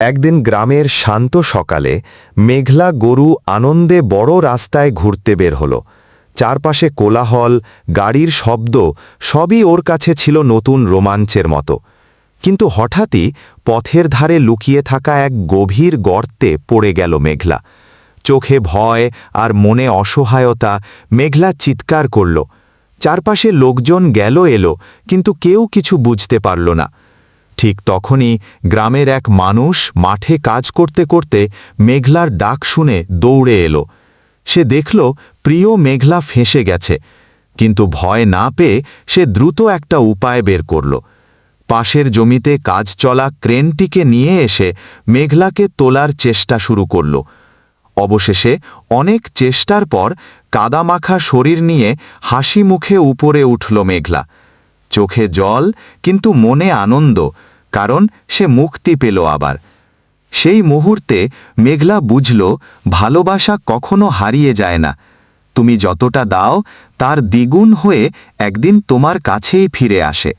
একদিন গ্রামের শান্ত সকালে মেঘলা গরু আনন্দে বড় রাস্তায় ঘুরতে বের হল। চারপাশে কোলাহল, গাড়ির শব্দ, সবই ওর কাছে ছিল নতুন রোমাঞ্চের মতো। কিন্তু হঠাৎই পথের ধারে লুকিয়ে থাকা এক গভীর গর্তে পড়ে গেল মেঘলা। চোখে ভয় আর মনে অসহায়তা মেঘলা চিৎকার করল। চারপাশে লোকজন গেল এলো, কিন্তু কেউ কিছু বুঝতে পারল না। ঠিক তখনই গ্রামের এক মানুষ মাঠে কাজ করতে করতে মেঘলার ডাক শুনে দৌড়ে এলো। সে দেখল প্রিয় মেঘলা ফেঁসে গেছে, কিন্তু ভয় না পেয়ে সে দ্রুত একটা উপায় বের করল। পাশের জমিতে কাজ চলা ক্রেনটিকে নিয়ে এসে মেঘলাকে তোলার চেষ্টা শুরু করল। অবশেষে অনেক চেষ্টার পর কাদামাখা শরীর নিয়ে হাসি মুখে উপরে উঠল মেঘলা। চোখে জল, কিন্তু মনে আনন্দ কারণ সে মুক্তি পেল আবার। সেই মুহূর্তে মেঘলা বুঝল, ভালোবাসা কখনো হারিয়ে যায় না। তুমি যতটা দাও, তার দ্বিগুণ হয়ে একদিন তোমার কাছেই ফিরে আসে।